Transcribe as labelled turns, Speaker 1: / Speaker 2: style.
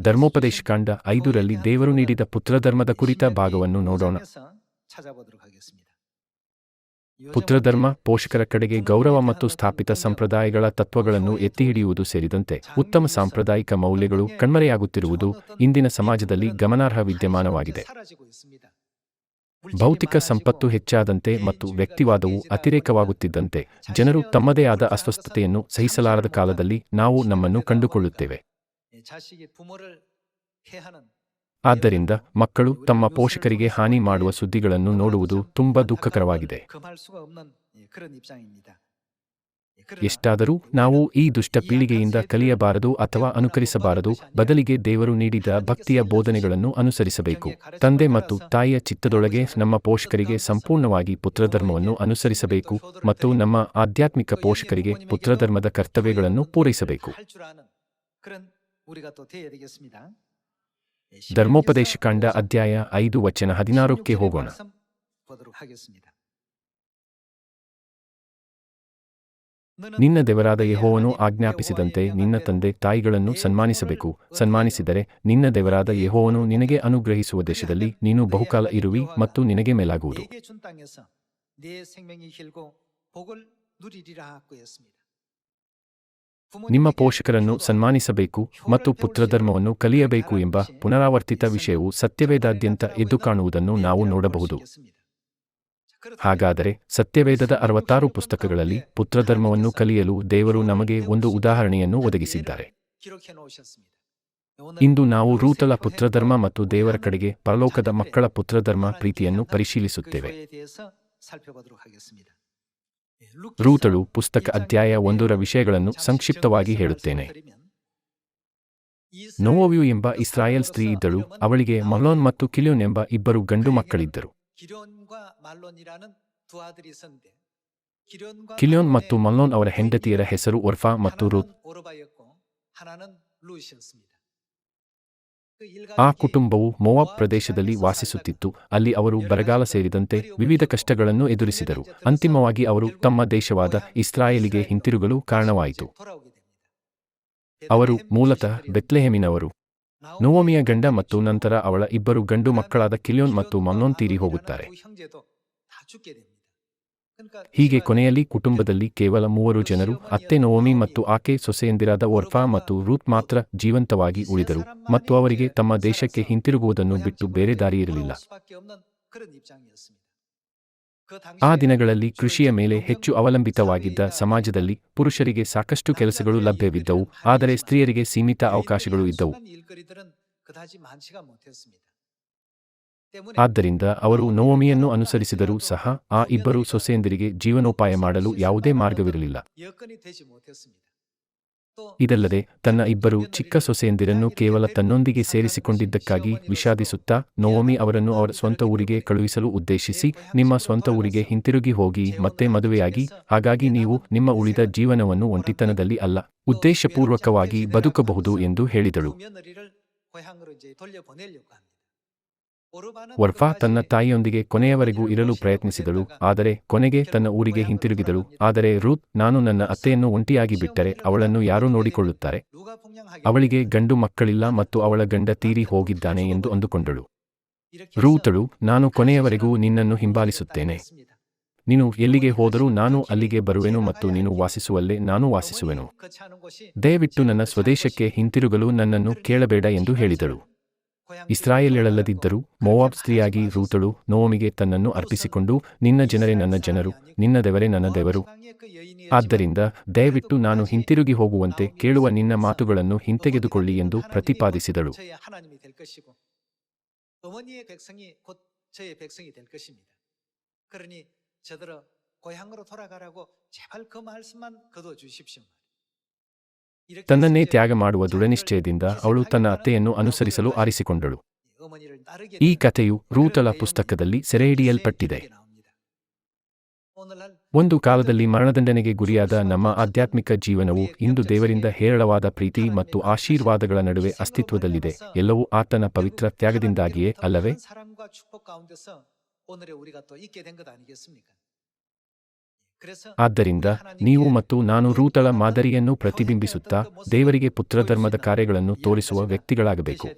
Speaker 1: ಧರ್ಮೋಪದೇಶಕಾಂಡ ಐದರಲ್ಲಿ ದೇವರು ನೀಡಿದ ಪುತ್ರಧರ್ಮದ ಕುರಿತ ಭಾಗವನ್ನು ನೋಡೋಣ. ಪುತ್ರಧರ್ಮ, ಪೋಷಕರ ಕಡೆಗೆ ಗೌರವ ಮತ್ತು ಸ್ಥಾಪಿತ ಸಂಪ್ರದಾಯಗಳ ತತ್ವಗಳನ್ನು ಎತ್ತಿಹಿಡಿಯುವುದು ಸೇರಿದಂತೆ ಉತ್ತಮ ಸಾಂಪ್ರದಾಯಿಕ ಮೌಲ್ಯಗಳು ಕಣ್ಮರೆಯಾಗುತ್ತಿರುವುದು ಇಂದಿನ ಸಮಾಜದಲ್ಲಿ ಗಮನಾರ್ಹ ವಿದ್ಯಮಾನವಾಗಿದೆ. ಭೌತಿಕ ಸಂಪತ್ತು ಹೆಚ್ಚಾದಂತೆ ಮತ್ತು ವ್ಯಕ್ತಿವಾದವು ಅತಿರೇಕವಾಗುತ್ತಿದ್ದಂತೆ ಜನರು ತಮ್ಮದೇ ಆದ ಅಸ್ವಸ್ಥತೆಯನ್ನು ಸಹಿಸಲಾರದ ಕಾಲದಲ್ಲಿ ನಾವು ನಮ್ಮನ್ನು ಕಂಡುಕೊಳ್ಳುತ್ತೇವೆ. ಆದ್ದರಿಂದ ಮಕ್ಕಳು ತಮ್ಮ ಪೋಷಕರಿಗೆ ಹಾನಿ ಮಾಡುವ ಸುದ್ದಿಗಳನ್ನು ನೋಡುವುದು ತುಂಬಾ ದುಃಖಕರವಾಗಿದೆ ಎಷ್ಟಾದರೂ ನಾವು ಈ ದುಷ್ಟ ಪೀಳಿಗೆಯಿಂದ ಕಲಿಯಬಾರದು ಅಥವಾ ಅನುಕರಿಸಬಾರದು ಬದಲಿಗೆ ದೇವರು ನೀಡಿದ ಭಕ್ತಿಯ ಬೋಧನೆಗಳನ್ನು ಅನುಸರಿಸಬೇಕು ತಂದೆ ಮತ್ತು ತಾಯಿಯ ಚಿತ್ತದೊಳಗೆ ನಮ್ಮ ಪೋಷಕರಿಗೆ ಸಂಪೂರ್ಣವಾಗಿ ಪುತ್ರಧರ್ಮವನ್ನು ಅನುಸರಿಸಬೇಕು ಮತ್ತು ನಮ್ಮ ಆಧ್ಯಾತ್ಮಿಕ ಪೋಷಕರಿಗೆ ಪುತ್ರಧರ್ಮದ ಕರ್ತವ್ಯಗಳನ್ನು ಪೂರೈಸಬೇಕು ಧರ್ಮೋಪದೇಶಕಾಂಡ ಅಧ್ಯಾಯ ಐದು ವಚನ ಹದಿನಾರಕ್ಕೆ ಹೋಗೋಣ ನಿನ್ನ ದೇವರಾದ ಯೆಹೋವನು ಆಜ್ಞಾಪಿಸಿದಂತೆ ನಿನ್ನ ತಂದೆ ತಾಯಿಗಳನ್ನು ಸನ್ಮಾನಿಸಬೇಕು. ಸನ್ಮಾನಿಸಿದರೆ ನಿನ್ನ ದೇವರಾದ ಯೆಹೋವನು ನಿನಗೆ ಅನುಗ್ರಹಿಸುವ ದೇಶದಲ್ಲಿ ನೀನು ಬಹುಕಾಲ ಇರುವಿ ಮತ್ತು ನಿನಗೆ ಮೇಲಾಗುವುದು. ನಿಮ್ಮ ಪೋಷಕರನ್ನು ಸನ್ಮಾನಿಸಬೇಕು ಮತ್ತು ಪುತ್ರಧರ್ಮವನ್ನು ಕಲಿಯಬೇಕು ಎಂಬ ಪುನರಾವರ್ತಿತ ವಿಷಯವು ಸತ್ಯವೇದಾದ್ಯಂತ ಎದ್ದು ಕಾಣುವುದನ್ನು ನಾವು ನೋಡಬಹುದು. ಹಾಗಾದರೆ ಸತ್ಯವೇದದ ಅರವತ್ತಾರು ಪುಸ್ತಕಗಳಲ್ಲಿ ಪುತ್ರಧರ್ಮವನ್ನು ಕಲಿಯಲು ದೇವರು ನಮಗೆ ಒಂದು ಉದಾಹರಣೆಯನ್ನು ಒದಗಿಸಿದ್ದಾರೆ. ಇಂದು ನಾವು ರೂತಲ ಪುತ್ರಧರ್ಮ ಮತ್ತು ದೇವರ ಕಡೆಗೆ ಪರಲೋಕದ ಮಕ್ಕಳ ಪುತ್ರಧರ್ಮ ಪ್ರೀತಿಯನ್ನು ಪರಿಶೀಲಿಸುತ್ತೇವೆ. ರೂತಳು ಪುಸ್ತಕ ಅಧ್ಯಾಯ ಒಂದರ ವಿಷಯಗಳನ್ನು ಸಂಕ್ಷಿಪ್ತವಾಗಿ ಹೇಳುತ್ತೇನೆ. ನೋವ್ಯು ಎಂಬ ಇಸ್ರಾಯೇಲ್ ಸ್ತ್ರೀ ಇದ್ದಳು. ಅವಳಿಗೆ ಮಲೋನ್ ಮತ್ತು ಕಿಲಿಯೋನ್ ಎಂಬ ಇಬ್ಬರು ಗಂಡು ಮಕ್ಕಳಿದ್ದರು. ಕಿಲಿಯೋನ್ ಮತ್ತು ಮಲ್ಲೋನ್ ಅವರ ಹೆಂಡತಿಯರ ಹೆಸರು ಒರ್ಫಾ ಮತ್ತು ರೂತ್. ಆ ಕುಟುಂಬವು ಮೋವಾಬ್ ಪ್ರದೇಶದಲ್ಲಿ ವಾಸಿಸುತ್ತಿತ್ತು. ಅಲ್ಲಿ ಅವರು ಬರಗಾಲ ಸೇರಿದಂತೆ ವಿವಿಧ ಕಷ್ಟಗಳನ್ನು ಎದುರಿಸಿದರು. ಅಂತಿಮವಾಗಿ ಅವರು ತಮ್ಮ ದೇಶವಾದ ಇಸ್ರಾಯೇಲಿಗೆ ಹಿಂತಿರುಗಲು ಕಾರಣವಾಯಿತು. ಅವರು ಮೂಲತಃ ಬೆತ್ಲೆಹೆಮಿನವರು. ನೋವಮಿಯ ಗಂಡ ಮತ್ತು ನಂತರ ಅವಳ ಇಬ್ಬರು ಗಂಡು ಮಕ್ಕಳಾದ ಕಿಲಿಯೋನ್ ಮತ್ತು ಮನ್ನೋನ್ ತೀರಿ ಹೋಗುತ್ತಾರೆ. ಹೀಗೆ ಕೊನೆಯಲ್ಲಿ ಕುಟುಂಬದಲ್ಲಿ ಕೇವಲ ಮೂವರು ಜನರು, ಅತ್ತೆ ನೋವಮಿ ಮತ್ತು ಆಕೆ ಸೊಸೆಯಂದಿರಾದ ಒರ್ಫಾ ಮತ್ತು ರೂತ್ ಮಾತ್ರ ಜೀವಂತವಾಗಿ ಉಳಿದರು ಮತ್ತು ಅವರಿಗೆ ತಮ್ಮ ದೇಶಕ್ಕೆ ಹಿಂತಿರುಗುವುದನ್ನು ಬಿಟ್ಟು ಬೇರೆ ದಾರಿಯಿರಲಿಲ್ಲ ಆ ದಿನಗಳಲ್ಲಿ ಕೃಷಿಯ ಮೇಲೆ ಹೆಚ್ಚು ಅವಲಂಬಿತವಾಗಿದ್ದ ಸಮಾಜದಲ್ಲಿ ಪುರುಷರಿಗೆ ಸಾಕಷ್ಟು ಕೆಲಸಗಳು ಲಭ್ಯವಿದ್ದವು, ಆದರೆ ಸ್ತ್ರೀಯರಿಗೆ ಸೀಮಿತ ಅವಕಾಶಗಳು ಇದ್ದವು. ಆದ್ದರಿಂದ ಅವರು ನೋವಮಿಯನ್ನು ಅನುಸರಿಸಿದರೂ ಸಹ ಆ ಇಬ್ಬರು ಸೊಸೆಯಂದಿರಿಗೆ ಜೀವನೋಪಾಯ ಮಾಡಲು ಯಾವುದೇ ಮಾರ್ಗವಿರಲಿಲ್ಲ. ಇದಲ್ಲದೆ ತನ್ನ ಇಬ್ಬರು ಚಿಕ್ಕ ಸೊಸೆಯಂದಿರನ್ನು ಕೇವಲ ತನ್ನೊಂದಿಗೆ ಸೇರಿಸಿಕೊಂಡಿದ್ದಕ್ಕಾಗಿ ವಿಷಾದಿಸುತ್ತಾ ನೋವಮಿ ಅವರನ್ನು ಅವರ ಸ್ವಂತ ಊರಿಗೆ ಕಳುಹಿಸಲು ಉದ್ದೇಶಿಸಿ ನಿಮ್ಮ ಸ್ವಂತ ಊರಿಗೆ ಹಿಂತಿರುಗಿ ಹೋಗಿ ಮತ್ತೆ ಮದುವೆಯಾಗಿ ಹಾಗಾಗಿ ನೀವು ನಿಮ್ಮ ಉಳಿದ ಜೀವನವನ್ನು ಒಂಟಿತನದಲ್ಲಿ ಅಲ್ಲ ಉದ್ದೇಶಪೂರ್ವಕವಾಗಿ ಬದುಕಬಹುದು ಎಂದು ಹೇಳಿದಳು. ವರ್ಫಾ ತನ್ನ ತಾಯಿಯೊಂದಿಗೆ ಕೊನೆಯವರೆಗೂ ಇರಲು ಪ್ರಯತ್ನಿಸಿದಳು, ಆದರೆ ಕೊನೆಗೆ ತನ್ನ ಊರಿಗೆ ಹಿಂತಿರುಗಿದಳು, ಆದರೆ ರೂತ್, ನಾನು ನನ್ನ ಅತ್ತೆಯನ್ನು ಒಂಟಿಯಾಗಿ ಬಿಟ್ಟರೆ ಅವಳನ್ನು ಯಾರು ನೋಡಿಕೊಳ್ಳುತ್ತಾರೆ. ಅವಳಿಗೆ ಗಂಡು ಮಕ್ಕಳಿಲ್ಲ ಮತ್ತು ಅವಳ ಗಂಡ ತೀರಿ ಹೋಗಿದ್ದಾನೆ ಎಂದು ಅಂದುಕೊಂಡಳು. ರೂತಳು, ನಾನು ಕೊನೆಯವರೆಗೂ ನಿನ್ನನ್ನು ಹಿಂಬಾಲಿಸುತ್ತೇನೆ. ನೀನು ಎಲ್ಲಿಗೆ ಹೋದರೂ ನಾನು ಅಲ್ಲಿಗೆ ಬರುವೆನು ಮತ್ತು ನೀನು ವಾಸಿಸುವಲ್ಲೇ ನಾನು ವಾಸಿಸುವೆನು. ದಯವಿಟ್ಟು ನನ್ನ ಸ್ವದೇಶಕ್ಕೆ ಹಿಂತಿರುಗಲು ನನ್ನನ್ನು ಕೇಳಬೇಡ ಎಂದು ಹೇಳಿದಳು. ಇಸ್ರಾಯೇಲ್ಗಳಲ್ಲದಿದ್ದರೂ ಮೋವಾಬ್ ಸ್ತ್ರೀಯಾಗಿ ರೂತಳು ನೋಮಿಗೆ ತನ್ನನ್ನು ಅರ್ಪಿಸಿಕೊಂಡು, ನಿನ್ನ ಜನರೇ ನನ್ನ ಜನರು, ನಿನ್ನ ದೇವರೇ ನನ್ನ ದೇವರು. ಆದ್ದರಿಂದ ದಯವಿಟ್ಟು ನಾನು ಹಿಂತಿರುಗಿ ಹೋಗುವಂತೆ ಕೇಳುವ ನಿನ್ನ ಮಾತುಗಳನ್ನು ಹಿಂತೆಗೆದುಕೊಳ್ಳಿ ಎಂದು ಪ್ರತಿಪಾದಿಸಿದಳು. ತನ್ನನ್ನೇ ತ್ಯಾಗ ಮಾಡುವ ದೃಢನಿಶ್ಚಯದಿಂದ ಅವಳು ತನ್ನ ಅತ್ತೆಯನ್ನು ಅನುಸರಿಸಲು ಆರಿಸಿಕೊಂಡಳು ಈ ಕಥೆಯು ರೂತಲ ಪುಸ್ತಕದಲ್ಲಿ ಸೆರೆಹಿಡಿಯಲ್ಪಟ್ಟಿದೆ ಒಂದು ಕಾಲದಲ್ಲಿ ಮರಣದಂಡನೆಗೆ ಗುರಿಯಾದ ನಮ್ಮ ಆಧ್ಯಾತ್ಮಿಕ ಜೀವನವು ಇಂದು ದೇವರಿಂದ ಹೇರಳವಾದ ಪ್ರೀತಿ ಮತ್ತು ಆಶೀರ್ವಾದಗಳ ನಡುವೆ ಅಸ್ತಿತ್ವದಲ್ಲಿದೆ ಎಲ್ಲವೂ ಆತನ ಪವಿತ್ರ ತ್ಯಾಗದಿಂದಾಗಿಯೇ ಅಲ್ಲವೇ ಆದ್ದರಿಂದ ನೀವು ಮತ್ತು ನಾನು ರೂತಳ ಮಾದರಿಯನ್ನು ಪ್ರತಿಬಿಂಬಿಸುತ್ತಾ ದೇವರಿಗೆ ಪುತ್ರಧರ್ಮದ ಕಾರ್ಯಗಳನ್ನು ತೋರಿಸುವ ವ್ಯಕ್ತಿಗಳಾಗಬೇಕು.